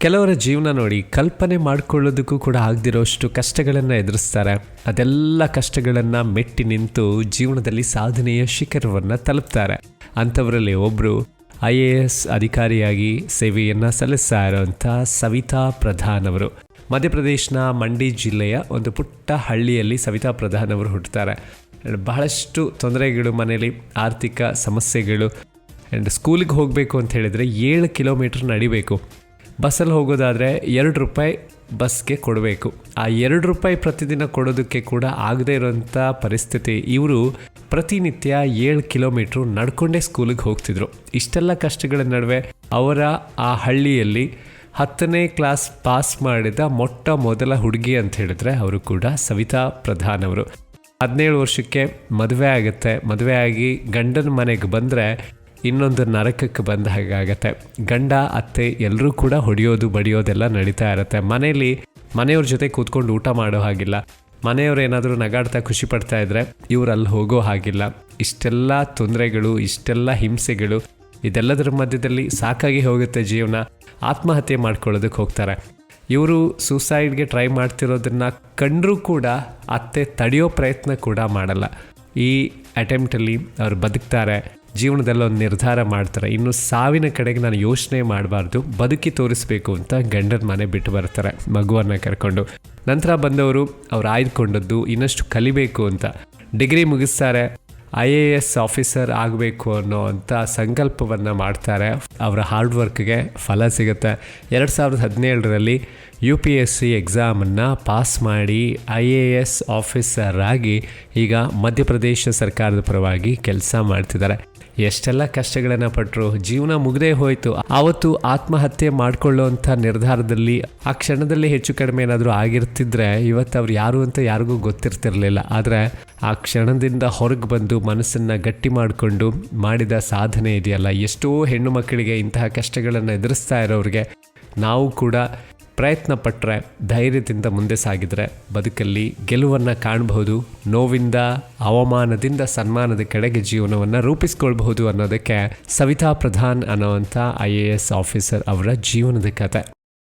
ಕೆಲವರ ಜೀವನ ನೋಡಿ ಕಲ್ಪನೆ ಮಾಡ್ಕೊಳ್ಳೋದಕ್ಕೂ ಕೂಡ ಆಗದಿರೋಷ್ಟು ಕಷ್ಟಗಳನ್ನು ಎದುರಿಸ್ತಾರೆ. ಅದೆಲ್ಲ ಕಷ್ಟಗಳನ್ನು ಮೆಟ್ಟಿ ನಿಂತು ಜೀವನದಲ್ಲಿ ಸಾಧನೆಯ ಶಿಖರವನ್ನು ತಲುಪ್ತಾರೆ. ಅಂಥವರಲ್ಲಿ ಒಬ್ಬರು ಐ ಎ ಎಸ್ ಅಧಿಕಾರಿಯಾಗಿ ಸೇವೆಯನ್ನು ಸಲ್ಲಿಸ್ತಾ ಇರೋವಂಥ ಸವಿತಾ ಪ್ರಧಾನ್ ಅವರು. ಮಧ್ಯಪ್ರದೇಶನ ಮಂಡಿ ಜಿಲ್ಲೆಯ ಒಂದು ಪುಟ್ಟ ಹಳ್ಳಿಯಲ್ಲಿ ಸವಿತಾ ಪ್ರಧಾನ್ ಅವರು ಹುಟ್ಟುತ್ತಾರೆ. ಬಹಳಷ್ಟು ತೊಂದರೆಗಳು ಮನೆಯಲ್ಲಿ, ಆರ್ಥಿಕ ಸಮಸ್ಯೆಗಳು. ಆ್ಯಂಡ್ ಸ್ಕೂಲಿಗೆ ಹೋಗಬೇಕು ಅಂತ ಹೇಳಿದರೆ ಏಳು ಕಿಲೋಮೀಟ್ರ್ ನಡಿಬೇಕು. ಬಸ್ಸಲ್ಲಿ ಹೋಗೋದಾದರೆ ಎರಡು ರೂಪಾಯಿ ಬಸ್ಗೆ ಕೊಡಬೇಕು. ಆ ಎರಡು ರೂಪಾಯಿ ಪ್ರತಿದಿನ ಕೊಡೋದಕ್ಕೆ ಕೂಡ ಆಗದೇ ಇರೋಂಥ ಪರಿಸ್ಥಿತಿ. ಇವರು ಪ್ರತಿನಿತ್ಯ ಏಳು ಕಿಲೋಮೀಟ್ರು ನಡ್ಕೊಂಡೇ ಸ್ಕೂಲಿಗೆ ಹೋಗ್ತಿದ್ರು. ಇಷ್ಟೆಲ್ಲ ಕಷ್ಟಗಳ ನಡುವೆ ಅವರ ಆ ಹಳ್ಳಿಯಲ್ಲಿ ಹತ್ತನೇ ಕ್ಲಾಸ್ ಪಾಸ್ ಮಾಡಿದ ಮೊಟ್ಟ ಮೊದಲ ಹುಡುಗಿ ಅಂತ ಹೇಳಿದ್ರೆ ಅವರು ಕೂಡ ಸವಿತಾ ಪ್ರಧಾನ್ ಅವರು. ಹದಿನೇಳು ವರ್ಷಕ್ಕೆ ಮದುವೆ ಆಗುತ್ತೆ. ಮದುವೆ ಆಗಿ ಗಂಡನ ಮನೆಗೆ ಬಂದರೆ ಇನ್ನೊಂದು ನರಕಕ್ಕೆ ಬಂದ ಹಾಗಾಗತ್ತೆ ಗಂಡ, ಅತ್ತೆ ಎಲ್ಲರೂ ಕೂಡ ಹೊಡೆಯೋದು, ಬಡಿಯೋದೆಲ್ಲ ನಡೀತಾ ಇರುತ್ತೆ. ಮನೆಯಲ್ಲಿ ಮನೆಯವ್ರ ಜೊತೆ ಕೂತ್ಕೊಂಡು ಊಟ ಮಾಡೋ ಹಾಗಿಲ್ಲ. ಮನೆಯವ್ರು ಏನಾದರೂ ನಗಾಡ್ತಾ ಖುಷಿ ಪಡ್ತಾ ಇದ್ರೆ ಇವ್ರು ಅಲ್ಲಿ ಹೋಗೋ ಹಾಗಿಲ್ಲ. ಇಷ್ಟೆಲ್ಲ ತೊಂದರೆಗಳು, ಇಷ್ಟೆಲ್ಲ ಹಿಂಸೆಗಳು, ಇದೆಲ್ಲದರ ಮಧ್ಯದಲ್ಲಿ ಸಾಕಾಗಿ ಹೋಗುತ್ತೆ ಜೀವನ. ಆತ್ಮಹತ್ಯೆ ಮಾಡ್ಕೊಳ್ಳೋದಕ್ಕೆ ಹೋಗ್ತಾರೆ. ಇವರು ಸೂಸೈಡ್ಗೆ ಟ್ರೈ ಮಾಡ್ತಿರೋದನ್ನ ಕಂಡರೂ ಕೂಡ ಅತ್ತೆ ತಡೆಯೋ ಪ್ರಯತ್ನ ಕೂಡ ಮಾಡಲ್ಲ. ಈ ಅಟೆಂಪ್ಟಲ್ಲಿ ಅವ್ರು ಬದುಕ್ತಾರೆ. ಜೀವನದಲ್ಲಿ ಒಂದು ನಿರ್ಧಾರ ಮಾಡ್ತಾರೆ. ಇನ್ನು ಸಾವಿನ ಕಡೆಗೆ ನಾನು ಯೋಚನೆ ಮಾಡಬಾರ್ದು. ಬದುಕಿ ತೋರಿಸ್ಬೇಕು ಅಂತ ಗಂಡನ ಮನೆ ಬಿಟ್ಟು ಬರ್ತಾರೆ, ಮಗುವನ್ನು ಕರ್ಕೊಂಡು. ನಂತರ ಬಂದವರು ಅವ್ರು ಆಯ್ದುಕೊಂಡದ್ದು ಇನ್ನಷ್ಟು ಕಲಿಬೇಕು ಅಂತ. ಡಿಗ್ರಿ ಮುಗಿಸ್ತಾರೆ, ಐ ಎ ಎಸ್ ಆಫೀಸರ್ ಆಗಬೇಕು ಅನ್ನೋ ಅಂಥ ಸಂಕಲ್ಪವನ್ನು ಮಾಡ್ತಾರೆ. ಅವರ ಹಾರ್ಡ್ ವರ್ಕ್ಗೆ ಫಲ ಸಿಗುತ್ತೆ. ಎರಡು ಸಾವಿರದ ಹದಿನೇಳರಲ್ಲಿ ಯು ಪಿ ಎಸ್ ಸಿ ಎಕ್ಸಾಮನ್ನು ಪಾಸ್ ಮಾಡಿ ಐ ಎ ಎಸ್ ಆಫೀಸರ್ ಆಗಿ ಈಗ ಮಧ್ಯಪ್ರದೇಶ ಸರ್ಕಾರದ ಪರವಾಗಿ ಕೆಲಸ ಮಾಡ್ತಿದ್ದಾರೆ. ಎಷ್ಟೆಲ್ಲ ಕಷ್ಟಗಳನ್ನು ಪಟ್ಟರು ಜೀವನ ಮುಗದೇ ಹೋಯಿತು. ಆವತ್ತು ಆತ್ಮಹತ್ಯೆ ಮಾಡಿಕೊಳ್ಳುವಂಥ ನಿರ್ಧಾರದಲ್ಲಿ, ಆ ಕ್ಷಣದಲ್ಲಿ ಹೆಚ್ಚು ಕಡಿಮೆ ಏನಾದರೂ ಆಗಿರ್ತಿದ್ರೆ ಇವತ್ತು ಅವ್ರು ಯಾರು ಅಂತ ಯಾರಿಗೂ ಗೊತ್ತಿರ್ತಿರಲಿಲ್ಲ. ಆದರೆ ಆ ಕ್ಷಣದಿಂದ ಹೊರಗೆ ಬಂದು ಮನಸ್ಸನ್ನು ಗಟ್ಟಿ ಮಾಡಿಕೊಂಡು ಮಾಡಿದ ಸಾಧನೆ ಇದೆಯಲ್ಲ. ಎಷ್ಟೋ ಹೆಣ್ಣು ಮಕ್ಕಳಿಗೆ ಇಂತಹ ಕಷ್ಟಗಳನ್ನು ಎದುರಿಸ್ತಾ ಇರೋರಿಗೆ ನಾವು ಕೂಡ ಪ್ರಯತ್ನ ಪಟ್ಟರೆ ಧೈರ್ಯದಿಂದ ಮುಂದೆ ಸಾಗಿದರೆ ಬದುಕಲ್ಲಿ ಗೆಲುವನ್ನು ಕಾಣಬಹುದು, ನೋವಿಂದ, ಅವಮಾನದಿಂದ ಸನ್ಮಾನದ ಕಡೆಗೆ ಜೀವನವನ್ನು ರೂಪಿಸ್ಕೊಳ್ಬಹುದು ಅನ್ನೋದಕ್ಕೆ ಸವಿತಾ ಪ್ರಧಾನ್ ಅನ್ನೋವಂಥ ಐ ಎ ಎಸ್ ಆಫೀಸರ್ ಅವರ ಜೀವನದ ಕತೆ.